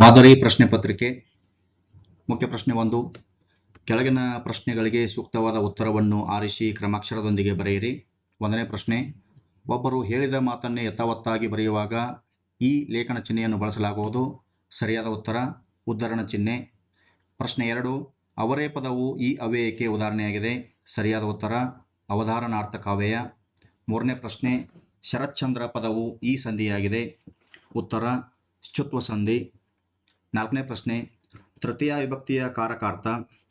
ಮಾದರಿ ಪ್ರಶ್ನೆ ಪತ್ರಿಕೆ. ಮುಖ್ಯ ಪ್ರಶ್ನೆ ಒಂದು, ಕೆಳಗಿನ ಪ್ರಶ್ನೆಗಳಿಗೆ ಸೂಕ್ತವಾದ ಉತ್ತರವನ್ನು ಆರಿಸಿ ಕ್ರಮಾಕ್ಷರದೊಂದಿಗೆ ಬರೆಯಿರಿ. ಒಂದನೇ ಪ್ರಶ್ನೆ, ಒಬ್ಬರು ಹೇಳಿದ ಮಾತನ್ನೇ ಯಥಾವತ್ತಾಗಿ ಬರೆಯುವಾಗ ಈ ಲೇಖನ ಚಿಹ್ನೆಯನ್ನು ಬಳಸಲಾಗುವುದು? ಸರಿಯಾದ ಉತ್ತರ, ಉದ್ಧರಣ ಚಿಹ್ನೆ. ಪ್ರಶ್ನೆ ಎರಡು, ಅವರೇ ಪದವು ಈ ಅವ್ಯಯಕ್ಕೆ ಉದಾಹರಣೆಯಾಗಿದೆ? ಸರಿಯಾದ ಉತ್ತರ, ಅವಧಾರಣಾರ್ಥಕ ಅವ್ಯಯ ಮೂರನೇ ಪ್ರಶ್ನೆ, ಶರತ್ಚಂದ್ರ ಪದವು ಈ ಸಂಧಿಯಾಗಿದೆ? ಉತ್ತರ ಶುತ್ವ ಸಂಧಿ. ನಾಲ್ಕನೇ ಪ್ರಶ್ನೆ, ತೃತೀಯ ವಿಭಕ್ತಿಯ ಕಾರಕಾರ್ಥ,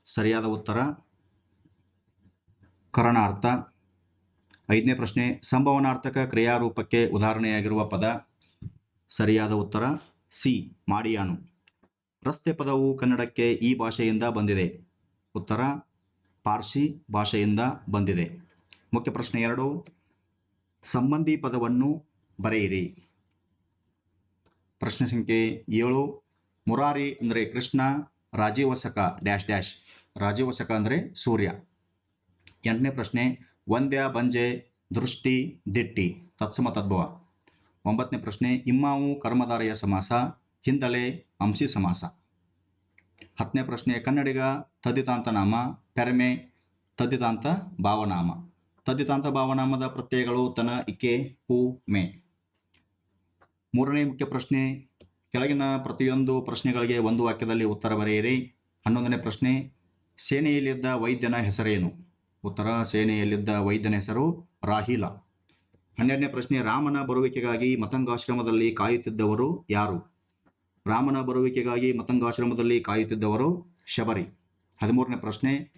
ಸರಿಯಾದ ಉತ್ತರ? ಕರಣಾರ್ಥ. ಐದನೇ ಪ್ರಶ್ನೆ, ಸಂಭವನಾರ್ಥಕ ಕ್ರಿಯಾರೂಪಕ್ಕೆ ಉದಾಹರಣೆಯಾಗಿರುವ ಪದ, ಸರಿಯಾದ ಉತ್ತರ? ಸಿ, ಮಾಡಿಯಾನು. ರಸ್ತೆ ಪದವು ಕನ್ನಡಕ್ಕೆ ಈ ಭಾಷೆಯಿಂದ ಬಂದಿದೆ. ಉತ್ತರ, ಪಾರ್ಸಿ ಭಾಷೆಯಿಂದ ಬಂದಿದೆ. ಮುಖ್ಯ ಪ್ರಶ್ನೆ ಎರಡು, ಸಂಬಂಧಿ ಪದವನ್ನು ಬರೆಯಿರಿ. ಪ್ರಶ್ನೆ ಸಂಖ್ಯೆ ಏಳು ಮುರಾರಿ ಅಂದರೆ ಕೃಷ್ಣ ರಾಜೀವಸಕ ಡ್ಯಾಶ್ ಡ್ಯಾಶ್. ರಾಜೀವಸಕ ಅಂದರೆ ಸೂರ್ಯ. ಎಂಟನೇ ಪ್ರಶ್ನೆ, ವಂದ್ಯ, ಬಂಜೆ, ದೃಷ್ಟಿ, ದಿಟ್ಟಿ. ತತ್ಸಮ ತದ್ಭವ. ಒಂಬತ್ತನೇ ಪ್ರಶ್ನೆ, ಇಮ್ಮಾವು, ಕರ್ಮಧಾರೆಯ ಸಮಾಸ ಹಿಂದಲೆ ಅಂಶಿ ಸಮಾಸ. ಹತ್ತನೇ ಪ್ರಶ್ನೆ, ಕನ್ನಡಿಗ ತದ್ದಿತಾಂತ ನಾಮ, ಪೆರಮೆ ತದ್ದಿತಾಂತ ಭಾವನಾಮ. ತದ್ದಿತಾಂತ ಭಾವನಾಮದ ಪ್ರತ್ಯಯಗಳು ತನ, ಇಕೆ ಹೂ ಮೇ. ಮೂರನೇ ಮುಖ್ಯ ಪ್ರಶ್ನೆ ಕೆಳಗಿನ ಪ್ರತಿಯೊಂದು ಪ್ರಶ್ನೆಗಳಿಗೆ ಒಂದು ವಾಕ್ಯದಲ್ಲಿ ಉತ್ತರ ಬರೆಯಿರಿ. ಹನ್ನೊಂದನೇ ಪ್ರಶ್ನೆ, ಸೇನೆಯಲ್ಲಿದ್ದ ವೈದ್ಯನ ಹೆಸರೇನು? ಉತ್ತರ, ಸೇನೆಯಲ್ಲಿದ್ದ ವೈದ್ಯನ ಹೆಸರು ರಾಹಿಲ. ಹನ್ನೆರಡನೇ ಪ್ರಶ್ನೆ, ರಾಮನ ಬರುವಿಕೆಗಾಗಿ ಮತಂಗಾಶ್ರಮದಲ್ಲಿ ಕಾಯುತ್ತಿದ್ದವರು ಯಾರು? ರಾಮನ ಬರುವಿಕೆಗಾಗಿ ಮತಂಗಾಶ್ರಮದಲ್ಲಿ ಕಾಯುತ್ತಿದ್ದವರು ಶಬರಿ. ಹದಿಮೂರನೇ ಪ್ರಶ್ನೆ,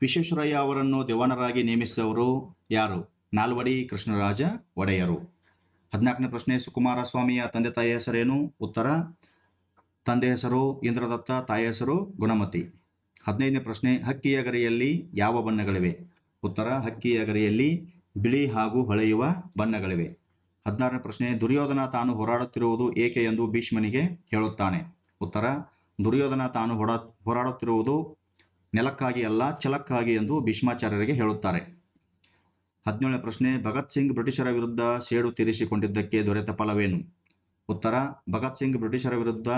ವಿಶ್ವೇಶ್ವರಯ್ಯ ಅವರನ್ನು ದಿವಾನರಾಗಿ ನೇಮಿಸಿದವರು ಯಾರು? ನಾಲ್ವಡಿ ಕೃಷ್ಣರಾಜ ಒಡೆಯರು. ಹದಿನಾಲ್ಕನೇ ಪ್ರಶ್ನೆ ಸುಕುಮಾರ ಸ್ವಾಮಿಯ ತಂದೆ ತಾಯಿ ಹೆಸರೇನು? ಉತ್ತರ, ತಂದೆ ಹೆಸರು ಇಂದ್ರದತ್ತ, ತಾಯಿ ಹೆಸರು ಗುಣಮತಿ. ಹದಿನೈದನೇ ಪ್ರಶ್ನೆ ಹಕ್ಕಿಯ ಗರಿಯಲ್ಲಿ ಯಾವ ಬಣ್ಣಗಳಿವೆ? ಉತ್ತರ ಹಕ್ಕಿಯ ಗರಿಯಲ್ಲಿ ಬಿಳಿ ಹಾಗೂ ಹೊಳೆಯುವ ಬಣ್ಣಗಳಿವೆ. ಹದಿನಾರನೇ ಪ್ರಶ್ನೆ, ದುರ್ಯೋಧನ ತಾನು ಹೋರಾಡುತ್ತಿರುವುದು ಏಕೆ ಎಂದು ಭೀಷ್ಮನಿಗೆ ಹೇಳುತ್ತಾನೆ. ಉತ್ತರ, ದುರ್ಯೋಧನ ತಾನು ಹೊರ ಹೋರಾಡುತ್ತಿರುವುದು ನೆಲಕ್ಕಾಗಿ ಅಲ್ಲ, ಛಲಕ್ಕಾಗಿ ಎಂದು ಭೀಷ್ಮಾಚಾರ್ಯರಿಗೆ ಹೇಳುತ್ತಾರೆ. ಹದಿನೇಳನೇ ಪ್ರಶ್ನೆ, ಭಗತ್ ಸಿಂಗ್ ಬ್ರಿಟಿಷರ ವಿರುದ್ಧ ಸೇಡು ತೀರಿಸಿಕೊಂಡಿದ್ದಕ್ಕೆ ದೊರೆತ ಫಲವೇನು? ಉತ್ತರ, ಭಗತ್ ಸಿಂಗ್ ಬ್ರಿಟಿಷರ ವಿರುದ್ಧ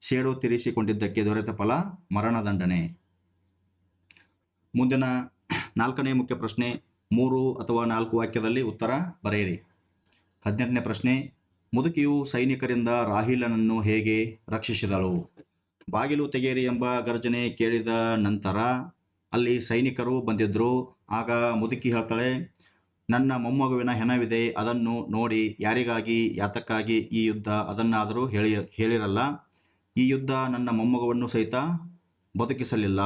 ಸೇಡು ತೀರಿಸಿಕೊಂಡಿದ್ದಕ್ಕೆ ದೊರೆತ ಫಲ ಮರಣದಂಡನೆ ಮುಂದಿನ ನಾಲ್ಕನೇ ಮುಖ್ಯ ಪ್ರಶ್ನೆ, ಮೂರು ಅಥವಾ ನಾಲ್ಕು ವಾಕ್ಯದಲ್ಲಿ ಉತ್ತರ ಬರೆಯಿರಿ. ಹದಿನೆಂಟನೇ ಪ್ರಶ್ನೆ, ಮುದುಕಿಯು ಸೈನಿಕರಿಂದ ರಾಹಿಲನನ್ನು ಹೇಗೆ ರಕ್ಷಿಸಿದಳು? ಬಾಗಿಲು ತೆಗೆಯಿರಿ ಎಂಬ ಗರ್ಜನೆ ಕೇಳಿದ ನಂತರ ಅಲ್ಲಿ ಸೈನಿಕರು ಬಂದಿದ್ರು. ಆಗ ಮುದುಕಿ ಹೇಳ್ತಾಳೆ ನನ್ನ ಮೊಮ್ಮಗುವಿನ ಹೆಣವಿದೆ, ಅದನ್ನು ನೋಡಿ ಯಾರಿಗಾಗಿ ಯಾತಕ್ಕಾಗಿ ಈ ಯುದ್ಧ? ಅದನ್ನಾದರೂ ಹೇಳಿ, ಹೇಳಿರಲ್ಲ. ಈ ಯುದ್ಧ ನನ್ನ ಮೊಮ್ಮಗುವನ್ನು ಸಹಿತ ಬದುಕಿಸಲಿಲ್ಲ.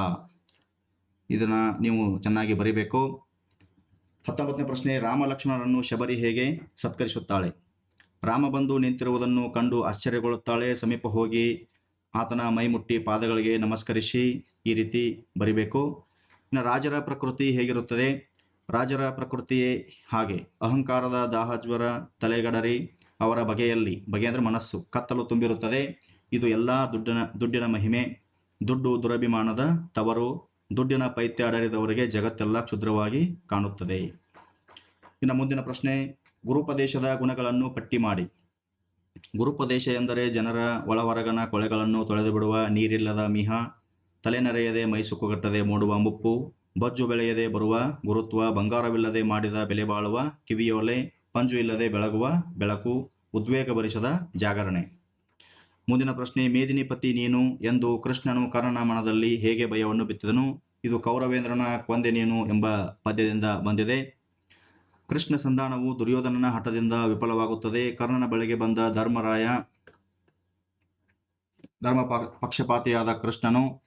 ಇದನ್ನ ನೀವು ಚೆನ್ನಾಗಿ ಬರಿಬೇಕು. ಹತ್ತೊಂಬತ್ತನೇ ಪ್ರಶ್ನೆ ರಾಮ ಲಕ್ಷ್ಮಣರನ್ನು ಶಬರಿ ಹೇಗೆ ಸತ್ಕರಿಸುತ್ತಾಳೆ? ರಾಮ ಬಂದು ನಿಂತಿರುವುದನ್ನು ಕಂಡು ಆಶ್ಚರ್ಯಗೊಳ್ಳುತ್ತಾಳೆ. ಸಮೀಪ ಹೋಗಿ ಆತನ ಮೈಮುಟ್ಟಿ ಪಾದಗಳಿಗೆ ನಮಸ್ಕರಿಸಿ ಈ ರೀತಿ ಬರಿಬೇಕು. ಇನ್ನು ರಾಜರ ಪ್ರಕೃತಿ ಹೇಗಿರುತ್ತದೆ? ರಾಜರ ಪ್ರಕೃತಿಯೇ ಹಾಗೆ. ಅಹಂಕಾರದ ದಾಹಜ್ವರ ತಲೆಗಡರಿ ಅವರ ಬಗೆಯಲ್ಲಿ ಬಗೆ ಅಂದರೆ ಮನಸ್ಸು, ಕತ್ತಲು ತುಂಬಿರುತ್ತದೆ. ಇದು ಎಲ್ಲ ದುಡ್ಡಿನ ದುಡ್ಡಿನ ಮಹಿಮೆ. ದುಡ್ಡು ದುರಭಿಮಾನದ ತವರು, ದುಡ್ಡಿನ ಪೈತ್ಯ ಅಡರಿದವರಿಗೆ ಜಗತ್ತೆಲ್ಲ ಕ್ಷುದ್ರವಾಗಿ ಕಾಣುತ್ತದೆ. ಇನ್ನು ಮುಂದಿನ ಪ್ರಶ್ನೆ, ಗುರುಪದೇಶದ ಗುಣಗಳನ್ನು ಪಟ್ಟಿ ಮಾಡಿ. ಗುರುಪದೇಶ ಎಂದರೆ ಜನರ ಒಳಹೊರಗನ ಕೊಳೆಗಳನ್ನು ತೊಳೆದು ಬಿಡುವ ನೀರಿಲ್ಲದ ಮಿಹ, ತಲೆನರೆಯದೆ ಮೈಸುಕುಗಟ್ಟದೆ ಮೂಡುವ ಮುಪ್ಪು ಬಜ್ಜು ಬೆಳೆಯದೆ ಬರುವ, ಗುರುತ್ವ, ಬಂಗಾರವಿಲ್ಲದೆ ಮಾಡಿದ ಬೆಲೆ ಬಾಳುವ ಕಿವಿಯೋಲೆ ಪಂಜು ಇಲ್ಲದೆ ಬೆಳಗುವ, ಬೆಳಕು, ಉದ್ವೇಗ ಭರಿಸದ ಜಾಗರಣೆ. ಮುಂದಿನ ಪ್ರಶ್ನೆ ಮೇದಿನಿಪತಿ ನೀನು ಎಂದು ಕೃಷ್ಣನು ಕರ್ಣನ ಮನದಲ್ಲಿ ಹೇಗೆ ಭಯವನ್ನು ಬಿತ್ತಿದನು? ಇದು ಕೌರವೇಂದ್ರನ ಕೊಂದೆ ನೀನು ಎಂಬ ಪದ್ಯದಿಂದ ಬಂದಿದೆ. ಕೃಷ್ಣ ಸಂಧಾನವು ದುರ್ಯೋಧನನ ಹಠದಿಂದ ವಿಫಲವಾಗುತ್ತದೆ. ಕರ್ಣನ ಬಳಿಗೆ ಬಂದ ಧರ್ಮರಾಯ ಧರ್ಮ ಪಕ್ಷಪಾತಿಯಾದ ಕೃಷ್ಣನು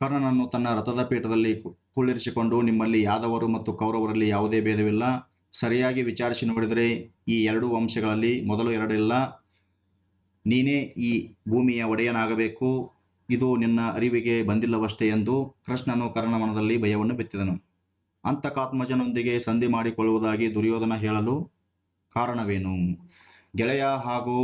ಕರ್ಣನನ್ನು ತನ್ನ ರಥದ ಪೀಠದಲ್ಲಿ ಕುಳ್ಳಿರಿಸಿಕೊಂಡು ನಿಮ್ಮಲ್ಲಿ ಯಾದವರು ಮತ್ತು ಕೌರವರಲ್ಲಿ ಯಾವುದೇ ಭೇದವಿಲ್ಲ. ಸರಿಯಾಗಿ ವಿಚಾರಿಸಿ ನೋಡಿದರೆ ಈ ಎರಡು ವಂಶಗಳಲ್ಲಿ ಮೊದಲು ಎರಡಿಲ್ಲ. ನೀನೇ ಈ ಭೂಮಿಯ ಒಡೆಯನಾಗಬೇಕು. ಇದು ನಿನ್ನ ಅರಿವಿಗೆ ಬಂದಿಲ್ಲವಷ್ಟೇ ಎಂದು ಕೃಷ್ಣನು ಕರ್ಣ ಮನದಲ್ಲಿ ಭಯವನ್ನು ಬಿತ್ತಿದನು. ಅಂತಕಾತ್ಮಜನೊಂದಿಗೆ ಸಂಧಿ ಮಾಡಿಕೊಳ್ಳುವುದಾಗಿ ದುರ್ಯೋಧನ ಹೇಳಲು ಕಾರಣವೇನು? ಗೆಳೆಯ ಹಾಗೂ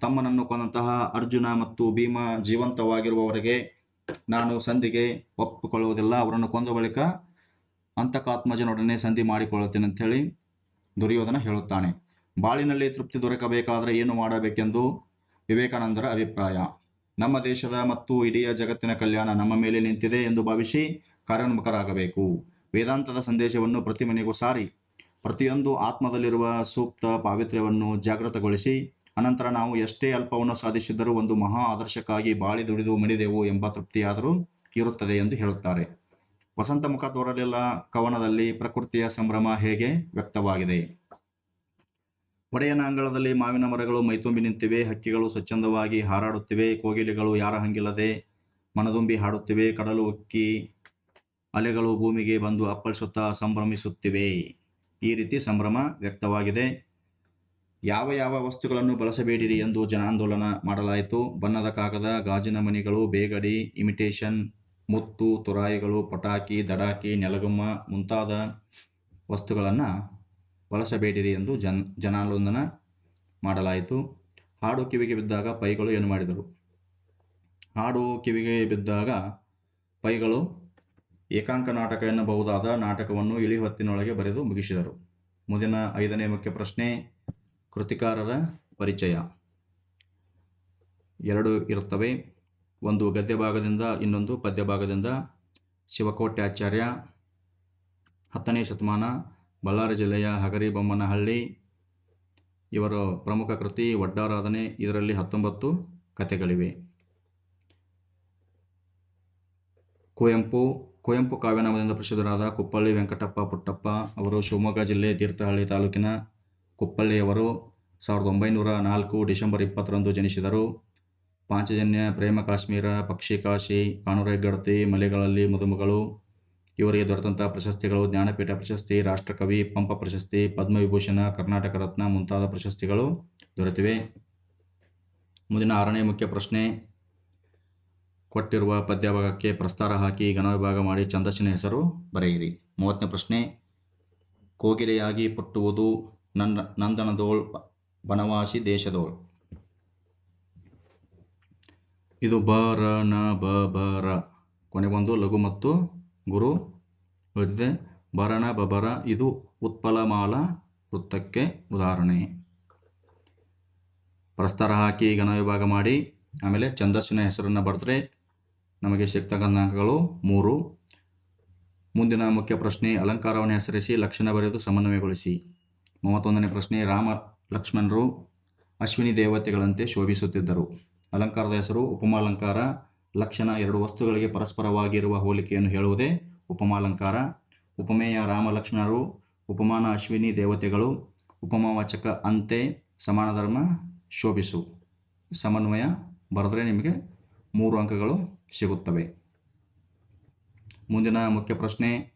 ತಮ್ಮನನ್ನು ಕೊಂದಂತಹ ಅರ್ಜುನ ಮತ್ತು ಭೀಮ ಜೀವಂತವಾಗಿರುವವರೆಗೆ ನಾನು ಸಂಧಿಗೆ ಒಪ್ಪಿಕೊಳ್ಳುವುದಿಲ್ಲ. ಅವರನ್ನು ಕೊಂದ ಬಳಿಕ ಅಂತಕಾತ್ಮಜನೊಡನೆ ಸಂಧಿ ಮಾಡಿಕೊಳ್ಳುತ್ತೇನೆ ಅಂತ ಹೇಳಿ ದುರ್ಯೋಧನ ಹೇಳುತ್ತಾನೆ. ಬಾಳಿನಲ್ಲಿ ತೃಪ್ತಿ ದೊರಕಬೇಕಾದರೆ ಏನು ಮಾಡಬೇಕೆಂದು ವಿವೇಕಾನಂದರ ಅಭಿಪ್ರಾಯ. ನಮ್ಮ ದೇಶದ ಮತ್ತು ಇಡೀ ಜಗತ್ತಿನ ಕಲ್ಯಾಣ ನಮ್ಮ ಮೇಲೆ ನಿಂತಿದೆ ಎಂದು ಭಾವಿಸಿ ಕಾರ್ಯೋನ್ಮುಖರಾಗಬೇಕು. ವೇದಾಂತದ ಸಂದೇಶವನ್ನು ಪ್ರತಿ ಮನೆಗೂ ಸಾರಿ. ಪ್ರತಿಯೊಂದು ಆತ್ಮದಲ್ಲಿರುವ ಸೂಕ್ತ ಪಾವಿತ್ರ್ಯವನ್ನು ಜಾಗೃತಗೊಳಿಸಿ ಅನಂತರ ನಾವು ಎಷ್ಟೇ ಅಲ್ಪವನ್ನು ಸಾಧಿಸಿದರೂ ಒಂದು ಮಹಾ ಆದರ್ಶಕ್ಕಾಗಿ ಬಾಳಿ ದುಡಿದು ಮಣಿದೆವು ಎಂಬ ತೃಪ್ತಿಯಾದರೂ ಇರುತ್ತದೆ ಎಂದು ಹೇಳುತ್ತಾರೆ. ವಸಂತ ಮುಖ ತೋರಲಿಲ್ಲ. ಕವನದಲ್ಲಿ ಪ್ರಕೃತಿಯ ಸಂಭ್ರಮ ಹೇಗೆ ವ್ಯಕ್ತವಾಗಿದೆ? ಒಡೆಯನ ಅಂಗಳದಲ್ಲಿ ಮಾವಿನ ಮರಗಳು ಮೈತುಂಬಿ ನಿಂತಿವೆ. ಹಕ್ಕಿಗಳು ಸ್ವಚ್ಛಂದವಾಗಿ ಹಾರಾಡುತ್ತಿವೆ. ಕೋಗಿಲೆಗಳು ಯಾರ ಹಂಗಿಲ್ಲದೆ ಮನದುಂಬಿ ಹಾಡುತ್ತಿವೆ. ಕಡಲು ಉಕ್ಕಿ ಅಲೆಗಳು ಭೂಮಿಗೆ ಬಂದು ಅಪ್ಪಳಿಸುತ್ತಾ ಸಂಭ್ರಮಿಸುತ್ತಿವೆ. ಈ ರೀತಿ ಸಂಭ್ರಮ ವ್ಯಕ್ತವಾಗಿದೆ. ಯಾವ ಯಾವ ವಸ್ತುಗಳನ್ನು ಬಳಸಬೇಡಿರಿ ಎಂದು ಜನಾಂದೋಲನ ಮಾಡಲಾಯಿತು. ಬಣ್ಣದ ಕಾಗದ, ಗಾಜಿನ ಮಣಿಗಳು, ಬೇಗಡಿ ಇಮಿಟೇಷನ್ ಮುತ್ತು, ತುರಾಯಿಗಳು, ಪಟಾಕಿ, ದಡಾಕಿ, ನೆಲಗುಮ್ಮ ಮುಂತಾದ ವಸ್ತುಗಳನ್ನು ಬಳಸಬೇಡಿರಿ ಎಂದು ಜನ್, ಜನಾಂದೋಲನ ಮಾಡಲಾಯಿತು. ಹಾಡು ಕಿವಿಗೆ ಬಿದ್ದಾಗ ಪೈಗಳು ಏನು ಮಾಡಿದರು? ಹಾಡು ಕಿವಿಗೆ ಬಿದ್ದಾಗ ಪೈಗಳು ಏಕಾಂಕ ನಾಟಕ ಎನ್ನಬಹುದಾದ ನಾಟಕವನ್ನು ಇಳಿ ಹೊತ್ತಿನೊಳಗೆ ಬರೆದು ಮುಗಿಸಿದರು. ಮುಂದಿನ ಐದನೇ ಮುಖ್ಯ ಪ್ರಶ್ನೆ ಕೃತಿಕಾರರ ಪರಿಚಯ. ಎರಡು ಇರುತ್ತವೆ. ಒಂದು ಗದ್ಯ ಭಾಗದಿಂದ ಇನ್ನೊಂದು ಪದ್ಯ ಭಾಗದಿಂದ ಆಚಾರ್ಯ ಹತ್ತನೇ ಶತಮಾನ, ಬಳ್ಳಾರಿ ಜಿಲ್ಲೆಯ ಹಗರಿಬೊಮ್ಮನಹಳ್ಳಿ ಇವರ ಪ್ರಮುಖ ಕೃತಿ ಒಡ್ಡಾರಾಧನೆ ಇದರಲ್ಲಿ ಹತ್ತೊಂಬತ್ತು ಕಥೆಗಳಿವೆ. ಕುವೆಂಪು ಕುವೆಂಪು ಕಾವ್ಯನಾಮದಿಂದ ಪ್ರಸಿದ್ಧರಾದ ಕುಪ್ಪಳ್ಳಿ ವೆಂಕಟಪ್ಪ ಪುಟ್ಟಪ್ಪ ಅವರು ಶಿವಮೊಗ್ಗ ಜಿಲ್ಲೆ ತೀರ್ಥಹಳ್ಳಿ ತಾಲೂಕಿನ ಕುಪ್ಪಳ್ಳಿಯವರು ಸಾವಿರದ ಒಂಬೈನೂರ ನಾಲ್ಕು ಡಿಸೆಂಬರ್ ಇಪ್ಪತ್ತರಂದು ಜನಿಸಿದರು. ಪಾಂಚಜನ್ಯ ಪ್ರೇಮ ಕಾಶ್ಮೀರ, ಪಕ್ಷಿ ಕಾಶಿ ಕಾಣುರೆಗಡತಿ ಮಲೆಗಳಲ್ಲಿ ಮದುಮಗಳು. ಇವರಿಗೆ ದೊರೆತಂತಹ ಪ್ರಶಸ್ತಿಗಳು ಜ್ಞಾನಪೀಠ ಪ್ರಶಸ್ತಿ, ರಾಷ್ಟ್ರಕವಿ, ಪಂಪ ಪ್ರಶಸ್ತಿ, ಪದ್ಮವಿಭೂಷಣ, ಕರ್ನಾಟಕ ರತ್ನ ಮುಂತಾದ ಪ್ರಶಸ್ತಿಗಳು ದೊರೆತಿವೆ. ಮುಂದಿನ ಆರನೇ ಮುಖ್ಯ ಪ್ರಶ್ನೆ. ಕೊಟ್ಟಿರುವ ಪದ್ಯಭಾಗಕ್ಕೆ ಪ್ರಸ್ತಾರ ಹಾಕಿ ಘನವಿಭಾಗ ಮಾಡಿ ಛಂದಸ್ಸಿನ ಹೆಸರು ಬರೆಯಿರಿ. ಮೂವತ್ತನೇ ಪ್ರಶ್ನೆ. ಕೋಗಿಲೆಯಾಗಿ ಪುಟ್ಟುವುದು ನನ್ನ ನಂದನದೋಳ್ ಬನವಾಸಿ ದೇಶದೋಳ್. ಇದು ಬ ರ ನ ಬ ಬ, ರ. ಲಘು ಮತ್ತು ಗುರು ಉಳಿದಿದೆ ಬರಣ ಬಬರ ಇದು ಉತ್ಪಲಮಾಲ ವೃತ್ತಕ್ಕೆ ಉದಾಹರಣೆ. ಪ್ರಸ್ತಾರ ಹಾಕಿ ಘನ ವಿಭಾಗ ಮಾಡಿ. ಆಮೇಲೆ ಛಂದಸ್ಸಿನ ಹೆಸರನ್ನು ಬರೆದ್ರೆ ನಮಗೆ ಸಿಗ್ತಕ್ಕಂಥ ಅಂಕಗಳು ಮೂರು. ಮುಂದಿನ ಮುಖ್ಯ ಪ್ರಶ್ನೆ, ಅಲಂಕಾರವನ್ನು ಹೆಸರಿಸಿ, ಲಕ್ಷಣ ಬರೆದು ಸಮನ್ವಯಗೊಳಿಸಿ. ಮೂವತ್ತೊಂದನೇ ಪ್ರಶ್ನೆ, ರಾಮ, ಲಕ್ಷ್ಮಣರು ಅಶ್ವಿನಿ ದೇವತೆಗಳಂತೆ ಶೋಭಿಸುತ್ತಿದ್ದರು. ಅಲಂಕಾರದ ಹೆಸರು ಉಪಮಾಲಂಕಾರ. ಲಕ್ಷಣ ಎರಡು ವಸ್ತುಗಳಿಗೆ ಪರಸ್ಪರವಾಗಿರುವ ಹೋಲಿಕೆಯನ್ನು ಹೇಳುವುದೇ ಉಪಮಾಲಂಕಾರ. ಉಪಮೇಯ ರಾಮ, ಲಕ್ಷ್ಮಣರು ಉಪಮಾನ ಅಶ್ವಿನಿ ದೇವತೆಗಳು. ಉಪಮಾವಾಚಕ ಅಂತೆ ಸಮಾನ ಧರ್ಮ ಶೋಭಿಸು. ಸಮನ್ವಯ ಬರೆದ್ರೆ ನಿಮಗೆ ಮೂರು ಅಂಕಗಳು ಸಿಗುತ್ತವೆ. ಮುಂದಿನ ಮುಖ್ಯ ಪ್ರಶ್ನೆ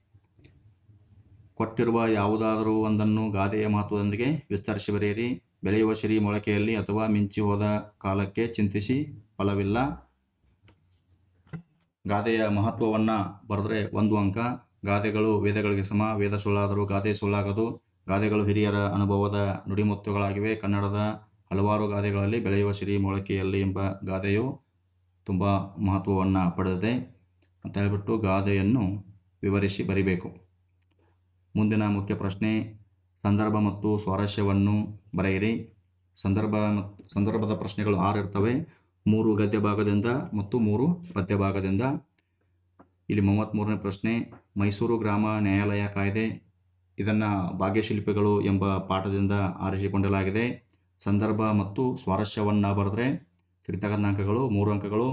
ಕೊಟ್ಟಿರುವ ಯಾವುದಾದರೂ ಒಂದನ್ನು ಗಾದೆಯ ಮಹತ್ವದೊಂದಿಗೆ ವಿಸ್ತರಿಸಿ ಬರೆಯಿರಿ ಬೆಳೆಯುವ ಸಿರಿ ಮೊಳಕೆಯಲ್ಲಿ ಅಥವಾ ಮಿಂಚಿ ಹೋದ ಕಾಲಕ್ಕೆ ಚಿಂತಿಸಿ ಫಲವಿಲ್ಲ. ಗಾದೆಯ ಮಹತ್ವವನ್ನ ಬರೆದ್ರೆ ಒಂದು ಅಂಕ. ಗಾದೆಗಳು ವೇದಗಳಿಗೆ ಸಮ, ವೇದ ಸುಳ್ಳಾದರೂ ಗಾದೆ ಸುಳ್ಳಾಗದು. ಗಾದೆಗಳು ಹಿರಿಯರ ಅನುಭವದ ನುಡಿಮುತ್ತುಗಳಾಗಿವೆ. ಕನ್ನಡದ ಹಲವಾರು ಗಾದೆಗಳಲ್ಲಿ ಬೆಳೆಯುವ ಸಿರಿ ಮೊಳಕೆಯಲ್ಲಿ ಎಂಬ ಗಾದೆಯು ತುಂಬ ಮಹತ್ವವನ್ನು ಪಡೆದಿದೆ. ಅಂತ ಹೇಳ್ಬಿಟ್ಟು ಗಾದೆಯನ್ನು ವಿವರಿಸಿ ಬರಿಬೇಕು. ಮುಂದಿನ ಮುಖ್ಯ ಪ್ರಶ್ನೆ, ಸಂದರ್ಭ ಮತ್ತು ಸ್ವಾರಸ್ಯವನ್ನು ಬರೆಯಿರಿ. ಸಂದರ್ಭ ಸಂದರ್ಭದ ಪ್ರಶ್ನೆಗಳು ಆರು ಇರ್ತವೆ. ಮೂರು ಗದ್ಯ ಭಾಗದಿಂದ ಮತ್ತು ಮೂರು ಪದ್ಯ ಭಾಗದಿಂದ ಇಲ್ಲಿ ಮೂವತ್ತ್ಮೂರನೇ ಪ್ರಶ್ನೆ, ಮೈಸೂರು ಗ್ರಾಮ ನ್ಯಾಯಾಲಯ ಕಾಯ್ದೆ. ಇದನ್ನು ಭಾಗ್ಯಶಿಲ್ಪಿಗಳು ಎಂಬ ಪಾಠದಿಂದ ಆರಿಸಿಕೊಳ್ಳಲಾಗಿದೆ ಸಂದರ್ಭ ಮತ್ತು ಸ್ವಾರಸ್ಯವನ್ನು ಬರೆದ್ರೆ ಸಿಗ್ತಕ್ಕಂಥ ಅಂಕಗಳು ಮೂರು ಅಂಕಗಳು.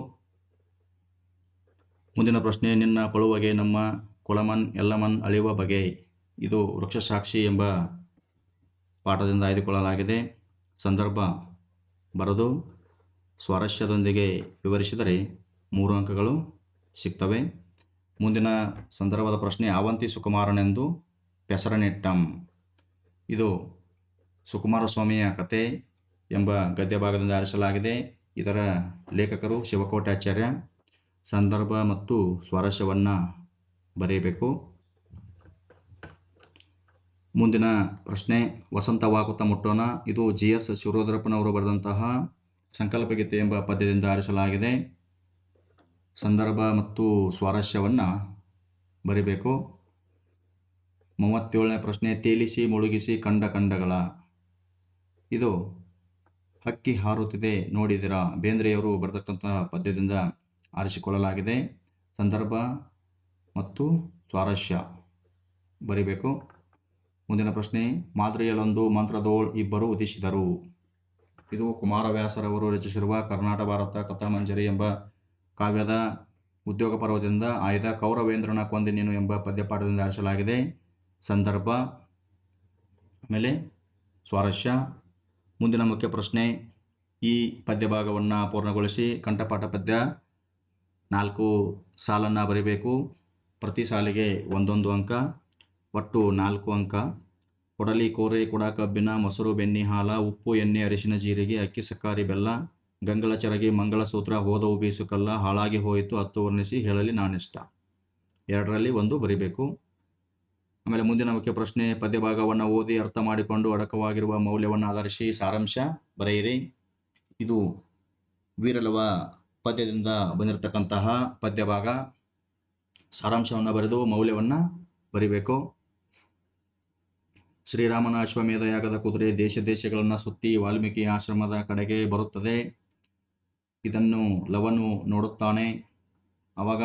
ಮುಂದಿನ ಪ್ರಶ್ನೆ, ನಿನ್ನ ಕೊಳುವಗೆ ನಮ್ಮ ಕೊಳಮನ್ ಎಲ್ಲಮನ್ ಅಳಿವ ಬಗೆ. ಇದು ವೃಕ್ಷಸಾಕ್ಷಿ ಎಂಬ ಪಾಠದಿಂದ ಆಯ್ದುಕೊಳ್ಳಲಾಗಿದೆ. ಸಂದರ್ಭ ಬರೆದು ಸ್ವಾರಸ್ಯದೊಂದಿಗೆ ವಿವರಿಸಿದರೆ ಮೂರು ಅಂಕಗಳು ಸಿಗ್ತವೆ. ಮುಂದಿನ ಸಂದರ್ಭದ ಪ್ರಶ್ನೆ ಅವಂತಿ ಸುಕುಮಾರನೆಂದು ಹೆಸರನಿಟ್ಟಂ ಇದು ಸುಕುಮಾರ ಸ್ವಾಮಿಯ ಕತೆ ಎಂಬ ಗದ್ಯ ಭಾಗದಿಂದ ಆರಿಸಲಾಗಿದೆ. ಇದರ ಲೇಖಕರು ಶಿವಕೋಟಾಚಾರ್ಯ ಸಂದರ್ಭ ಮತ್ತು ಸ್ವಾರಸ್ಯವನ್ನು ಬರೆಯಬೇಕು. ಮುಂದಿನ ಪ್ರಶ್ನೆ ವಸಂತ ವಾಕುತ್ತ ಮುಟ್ಟೋಣ. ಇದು ಜಿ ಎಸ್ ಶಿವರುದ್ರಪ್ಪನವರು ಬರೆದಂತಹ ಸಂಕಲ್ಪಗೀತೆ ಎಂಬ ಪದ್ಯದಿಂದ ಆರಿಸಲಾಗಿದೆ. ಸಂದರ್ಭ ಮತ್ತು ಸ್ವಾರಸ್ಯವನ್ನು ಬರಿಬೇಕು. ಮೂವತ್ತೇಳನೇ ಪ್ರಶ್ನೆ, ತೇಲಿಸಿ, ಮುಳುಗಿಸಿ, ಕಂಡ ಕಂಡಗಳ. ಇದು ಹಕ್ಕಿ ಹಾರುತ್ತಿದೆ ನೋಡಿದಿರಾ, ಬೇಂದ್ರೆಯವರು ಬರೆದಕ್ಕಂತಹ ಪದ್ಯದಿಂದ ಆರಿಸಿಕೊಳ್ಳಲಾಗಿದೆ. ಸಂದರ್ಭ ಮತ್ತು ಸ್ವಾರಸ್ಯ ಬರಿಬೇಕು. ಮುಂದಿನ ಪ್ರಶ್ನೆ, ಮಾದರಿಯಲ್ಲೊಂದು ಮಂತ್ರದೋಳ್ ಇಬ್ಬರು ಉದಿಸಿದರು. ಇದು ಕುಮಾರವ್ಯಾಸರವರು ರಚಿಸಿರುವ ಕರ್ನಾಟ ಭಾರತ ಕಥಾಮಂಜರಿ ಎಂಬ ಕಾವ್ಯದ ಉದ್ಯೋಗ ಪರ್ವದಿಂದ ಆಯ್ದ ಕೌರವೇಂದ್ರನ ಕೊಂದಿನೇನು ನೀನು ಎಂಬ ಪದ್ಯಪಾಠದಿಂದ ಆರಿಸಲಾಗಿದೆ. ಸಂದರ್ಭ, ಆಮೇಲೆ ಸ್ವಾರಸ್ಯ. ಮುಂದಿನ ಮುಖ್ಯ ಪ್ರಶ್ನೆ, ಈ ಪದ್ಯ ಭಾಗವನ್ನು ಪೂರ್ಣಗೊಳಿಸಿ ಕಂಠಪಾಠ ಪದ್ಯ ನಾಲ್ಕು ಸಾಲನ್ನು ಬರೀಬೇಕು. ಪ್ರತಿ ಸಾಲಿಗೆ ಒಂದೊಂದು ಅಂಕ. ಒಟ್ಟು ನಾಲ್ಕು ಅಂಕ. ಕೊಡಲಿ ಕೋರೆ ಕೊಡ ಕಬ್ಬಿನ ಮೊಸರು ಬೆಣ್ಣೆ ಹಾಲ ಉಪ್ಪು ಎಣ್ಣೆ ಅರಿಶಿನ ಜೀರಿಗೆ ಅಕ್ಕಿ ಸಕ್ಕಾರಿ ಬೆಲ್ಲ ಗಂಗಳ ಚರಗಿ ಮಂಗಳಸೂತ್ರ ಹೋದವು ಬೀಸುಕಲ್ಲ ಹಾಳಾಗಿ ಹೋಯಿತು ಹತ್ತು ವರ್ಣಿಸಿ ಹೇಳಲಿ ನಾನಿಷ್ಟ. ಎರಡರಲ್ಲಿ ಒಂದು ಬರಿಬೇಕು. ಆಮೇಲೆ ಮುಂದಿನ ಮುಖ್ಯ ಪ್ರಶ್ನೆ ಪದ್ಯಭಾಗವನ್ನು ಓದಿ ಅರ್ಥ ಮಾಡಿಕೊಂಡು ಅಡಕವಾಗಿರುವ ಮೌಲ್ಯವನ್ನು ಆಧರಿಸಿ ಸಾರಾಂಶ ಬರೆಯಿರಿ. ಇದು ವೀರಲವ ಪದ್ಯದಿಂದ ಬಂದಿರತಕ್ಕಂತಹ ಪದ್ಯಭಾಗ. ಸಾರಾಂಶವನ್ನು ಬರೆದು ಮೌಲ್ಯವನ್ನು ಬರಿಬೇಕು. ಶ್ರೀರಾಮನ ಅಶ್ವಮೇಧ ಯಾಗದ ಕುದುರೆ ದೇಶ ದೇಶಗಳನ್ನು ಸುತ್ತಿ ವಾಲ್ಮೀಕಿ ಆಶ್ರಮದ ಕಡೆಗೆ ಬರುತ್ತದೆ. ಇದನ್ನು ಲವನು ನೋಡುತ್ತಾನೆ. ಅವಾಗ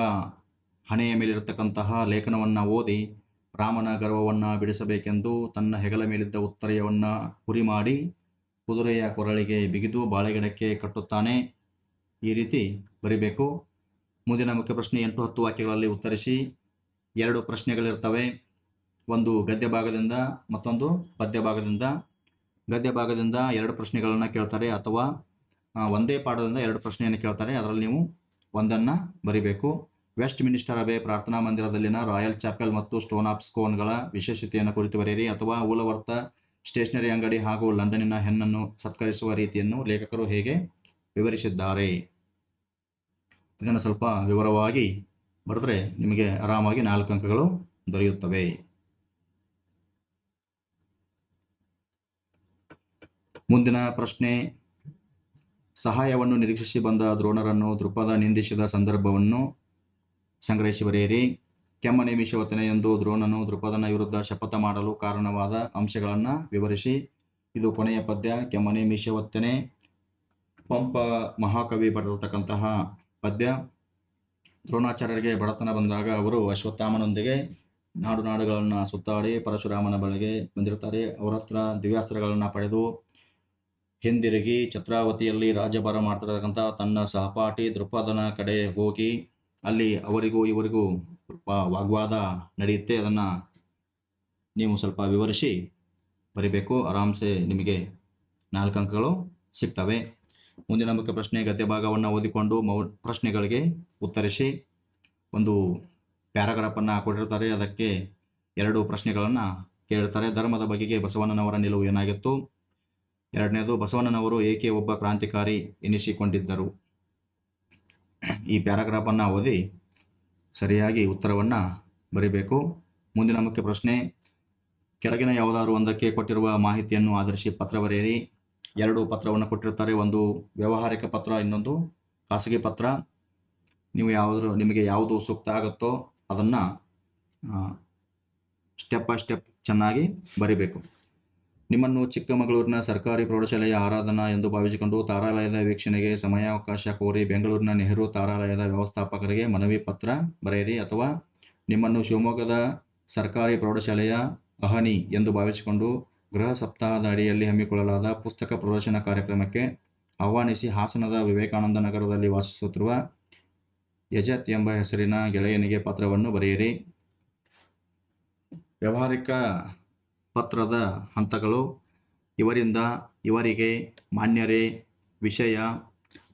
ಹಣೆಯ ಮೇಲಿರತಕ್ಕಂತಹ ಲೇಖನವನ್ನು ಓದಿ ರಾಮನ ಗರ್ವವನ್ನು ಬಿಡಿಸಬೇಕೆಂದು ತನ್ನ ಹೆಗಲ ಮೇಲಿದ್ದ ಉತ್ತರೆಯವನ್ನು ಹುರಿ ಮಾಡಿ ಕುದುರೆಯ ಕೊರಳಿಗೆ ಬಿಗಿದು ಬಾಳೆಗಿಡಕ್ಕೆ ಕಟ್ಟುತ್ತಾನೆ. ಈ ರೀತಿ ಬರಿಬೇಕು. ಮುಂದಿನ ಮುಖ್ಯ ಪ್ರಶ್ನೆ ಎಂಟು ಹತ್ತು ವಾಕ್ಯಗಳಲ್ಲಿ ಉತ್ತರಿಸಿ ಎರಡು ಪ್ರಶ್ನೆಗಳಿರ್ತವೆ. ಒಂದು ಗದ್ಯ ಭಾಗದಿಂದ ಮತ್ತೊಂದು ಪದ್ಯ ಭಾಗದಿಂದ. ಗದ್ಯ ಭಾಗದಿಂದ ಎರಡು ಪ್ರಶ್ನೆಗಳನ್ನು ಕೇಳ್ತಾರೆ ಅಥವಾ ಒಂದೇ ಪಾಠದಿಂದ ಎರಡು ಪ್ರಶ್ನೆಯನ್ನು ಕೇಳ್ತಾರೆ. ಅದರಲ್ಲಿ ನೀವು ಒಂದನ್ನು ಬರಿಬೇಕು. ವೆಸ್ಟ್ ಮಿನಿಸ್ಟರ್ ಅಬೆ ಪ್ರಾರ್ಥನಾ ಮಂದಿರದಲ್ಲಿನ ರಾಯಲ್ ಚಾಪೆಲ್ ಮತ್ತು ಸ್ಟೋನ್ ಆಫ್ ಸ್ಕೋನ್ಗಳ ವಿಶೇಷತೆಯನ್ನು ಕುರಿತು ಬರೆಯಿರಿ ಅಥವಾ ಊಲವರ್ತ ಸ್ಟೇಷನರಿ ಅಂಗಡಿ ಹಾಗೂ ಲಂಡನ್ನಿನ ಹೆಣ್ಣನ್ನು ಸತ್ಕರಿಸುವ ರೀತಿಯನ್ನು ಲೇಖಕರು ಹೇಗೆ ವಿವರಿಸಿದ್ದಾರೆ? ಇದನ್ನು ಸ್ವಲ್ಪ ವಿವರವಾಗಿ ಬರೆದ್ರೆ ನಿಮಗೆ ಆರಾಮಾಗಿ ನಾಲ್ಕು ಅಂಕಗಳು ದೊರೆಯುತ್ತವೆ. ಮುಂದಿನ ಪ್ರಶ್ನೆ. ಸಹಾಯವನ್ನು ನಿರೀಕ್ಷಿಸಿ ಬಂದ ದ್ರೋಣರನ್ನು ದೃಪದ ನಿಂದಿಸಿದ ಸಂದರ್ಭವನ್ನು ಸಂಗ್ರಹಿಸಿ ಬರೆಯಿರಿ. ಕೆಮ್ಮನೆ ಎಂದು ದ್ರೋಣನು ದೃಪದನ ವಿರುದ್ಧ ಶಪಥ ಮಾಡಲು ಕಾರಣವಾದ ಅಂಶಗಳನ್ನು ವಿವರಿಸಿ. ಇದು ಕೊನೆಯ ಪದ್ಯ ಕೆಮ್ಮನೆ ಮೀಶವತ್ತನೆ ಪಂಪ ಮಹಾಕವಿ ಬರೆದಿರತಕ್ಕಂತಹ ಪದ್ಯ. ದ್ರೋಣಾಚಾರ್ಯರಿಗೆ ಬಡತನ ಬಂದಾಗ ಅವರು ಅಶ್ವತ್ಥಾಮನೊಂದಿಗೆ ನಾಡು ನಾಡುಗಳನ್ನು ಸುತ್ತಾಡಿ ಪರಶುರಾಮನ ಬಳಿಗೆ ಬಂದಿರುತ್ತಾರೆ. ಅವರ ಹತ್ರ ದಿವ್ಯಾಸ್ತ್ರಗಳನ್ನು ಪಡೆದು ಹಿಂದಿರುಗಿ ಛತ್ರಾವತಿಯಲ್ಲಿ ರಾಜಭಾರ ಮಾಡ್ತಿರತಕ್ಕಂಥ ತನ್ನ ಸಹಪಾಠಿ ದೃಪದನ ಕಡೆ ಹೋಗಿ ಅಲ್ಲಿ ಅವರಿಗೂ ಇವರಿಗೂ ವಾಗ್ವಾದ ನಡೆಯುತ್ತೆ. ಅದನ್ನು ನೀವು ಸ್ವಲ್ಪ ವಿವರಿಸಿ ಬರಿಬೇಕು. ಆರಾಮ್ಸೆ ನಿಮಗೆ ನಾಲ್ಕು ಅಂಕಗಳು ಸಿಗ್ತವೆ. ಮುಂದಿನ ಮುಖ್ಯ ಪ್ರಶ್ನೆ, ಗದ್ಯ ಭಾಗವನ್ನು ಓದಿಕೊಂಡು ಮೌ ಪ್ರಶ್ನೆಗಳಿಗೆ ಉತ್ತರಿಸಿ ಒಂದು ಪ್ಯಾರಾಗ್ರಾಫನ್ನು ಕೊಟ್ಟಿರ್ತಾರೆ. ಅದಕ್ಕೆ ಎರಡು ಪ್ರಶ್ನೆಗಳನ್ನು ಕೇಳ್ತಾರೆ. ಧರ್ಮದ ಬಗೆಗೆ ಬಸವಣ್ಣನವರ ನಿಲುವು ಏನಾಗಿತ್ತು? ಎರಡನೇದು ಬಸವಣ್ಣನವರು ಏಕೆ ಒಬ್ಬ ಕ್ರಾಂತಿಕಾರಿ ಎನಿಸಿಕೊಂಡಿದ್ದರು? ಈ ಪ್ಯಾರಾಗ್ರಾಫನ್ನು ಓದಿ ಸರಿಯಾಗಿ ಉತ್ತರವನ್ನು ಬರಿಬೇಕು. ಮುಂದಿನ ಮುಖ್ಯ ಪ್ರಶ್ನೆ, ಕೆಳಗಿನ ಯಾವುದಾದ್ರು ಒಂದಕ್ಕೆ ಕೊಟ್ಟಿರುವ ಮಾಹಿತಿಯನ್ನು ಆಧರಿಸಿ ಪತ್ರ ಬರೆಯಿರಿ. ಎರಡು ಪತ್ರವನ್ನು ಕೊಟ್ಟಿರ್ತಾರೆ, ಒಂದು ವ್ಯವಹಾರಿಕ ಪತ್ರ, ಇನ್ನೊಂದು ಖಾಸಗಿ ಪತ್ರ. ನೀವು ಯಾವುದು ನಿಮಗೆ ಯಾವುದು ಸೂಕ್ತ ಆಗುತ್ತೋ ಅದನ್ನು ಸ್ಟೆಪ್ ಬೈ ಸ್ಟೆಪ್ ಚೆನ್ನಾಗಿ ಬರಿಬೇಕು. ನಿಮ್ಮನ್ನು ಚಿಕ್ಕಮಗಳೂರಿನ ಸರ್ಕಾರಿ ಪ್ರೌಢಶಾಲೆಯ ಆರಾಧನಾ ಎಂದು ಭಾವಿಸಿಕೊಂಡು ತಾರಾಲಯದ ವೀಕ್ಷಣೆಗೆ ಸಮಯಾವಕಾಶ ಕೋರಿ ಬೆಂಗಳೂರಿನ ನೆಹರು ತಾರಾಲಯದ ವ್ಯವಸ್ಥಾಪಕರಿಗೆ ಮನವಿ ಪತ್ರ ಬರೆಯಿರಿ ಅಥವಾ ನಿಮ್ಮನ್ನು ಶಿವಮೊಗ್ಗದ ಸರ್ಕಾರಿ ಪ್ರೌಢಶಾಲೆಯ ಅಹಣಿ ಎಂದು ಭಾವಿಸಿಕೊಂಡು ಗೃಹ ಸಪ್ತಾಹದ ಅಡಿಯಲ್ಲಿ ಹಮ್ಮಿಕೊಳ್ಳಲಾದ ಪುಸ್ತಕ ಪ್ರದರ್ಶನ ಕಾರ್ಯಕ್ರಮಕ್ಕೆ ಆಹ್ವಾನಿಸಿ ಹಾಸನದ ವಿವೇಕಾನಂದ ನಗರದಲ್ಲಿ ವಾಸಿಸುತ್ತಿರುವ ಯಜತ್ ಎಂಬ ಹೆಸರಿನ ಗೆಳೆಯನಿಗೆ ಪತ್ರವನ್ನು ಬರೆಯಿರಿ. ವ್ಯಾವಹಾರಿಕ ಪತ್ರದ ಹಂತಗಳು. ಇವರಿಂದ ಇವರಿಗೆ ಮಾನ್ಯರೇ ವಿಷಯ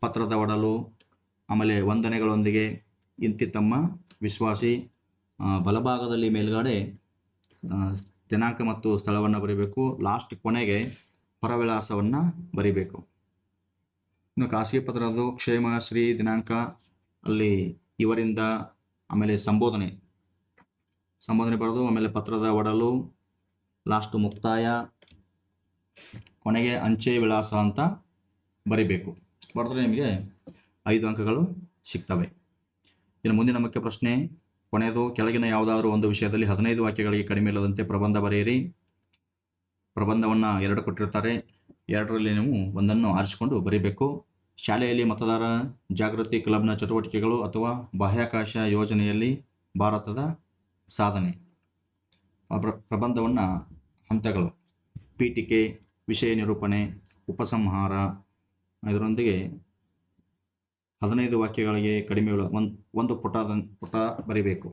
ಪತ್ರದ ಒಡಲು ಆಮೇಲೆ ವಂದನೆಗಳೊಂದಿಗೆ ಇಂತಿ ತಮ್ಮ ವಿಶ್ವಾಸಿ ಬಲಭಾಗದಲ್ಲಿ ಮೇಲ್ಗಡೆ ದಿನಾಂಕ ಮತ್ತು ಸ್ಥಳವನ್ನು ಬರೀಬೇಕು. ಲಾಸ್ಟ್ ಕೊನೆಗೆ ಹೊರವಿಳಾಸವನ್ನು ಬರಿಬೇಕು. ಇನ್ನು ಖಾಸಗಿ ಪತ್ರದ ಕ್ಷೇಮ ಶ್ರೀ ದಿನಾಂಕ ಅಲ್ಲಿ ಇವರಿಂದ ಆಮೇಲೆ ಸಂಬೋಧನೆ. ಸಂಬೋಧನೆ ಬರೆದು ಆಮೇಲೆ ಪತ್ರದ ಒಡಲು ಲಾಸ್ಟ್ ಮುಕ್ತಾಯ, ಕೊನೆಗೆ ಅಂಚೆ ವಿಳಾಸ ಅಂತ ಬರಿಬೇಕು. ಬರೆದ್ರೆ ನಿಮಗೆ ಐದು ಅಂಕಗಳು ಸಿಗ್ತವೆ. ಇನ್ನು ಮುಂದಿನ ಮುಖ್ಯ ಪ್ರಶ್ನೆ, ಕೊನೆಯದು, ಕೆಳಗಿನ ಯಾವುದಾದ್ರೂ ಒಂದು ವಿಷಯದಲ್ಲಿ ಹದಿನೈದು ವಾಕ್ಯಗಳಿಗೆ ಕಡಿಮೆ ಇಲ್ಲದಂತೆ ಪ್ರಬಂಧ ಬರೆಯಿರಿ. ಪ್ರಬಂಧವನ್ನು ಎರಡು ಕೊಟ್ಟಿರ್ತಾರೆ. ಎರಡರಲ್ಲಿ ನೀವು ಒಂದನ್ನು ಆರಿಸಿಕೊಂಡು ಬರೀಬೇಕು. ಶಾಲೆಯಲ್ಲಿ ಮತದಾರ ಜಾಗೃತಿ ಕ್ಲಬ್ನ ಚಟುವಟಿಕೆಗಳು ಅಥವಾ ಬಾಹ್ಯಾಕಾಶ ಯೋಜನೆಯಲ್ಲಿ ಭಾರತದ ಸಾಧನೆ. ಪ್ರಬಂಧವನ್ನು ಹಂತಗಳು. ಪೀಠಿಕೆ ವಿಷಯ ನಿರೂಪಣೆ ಉಪಸಂಹಾರ ಇದರೊಂದಿಗೆ ಹದಿನೈದು ವಾಕ್ಯಗಳಿಗೆ ಕಡಿಮೆ ಒಂದು ಒಂದು ಪುಟದ ಪುಟ ಬರಿಬೇಕು.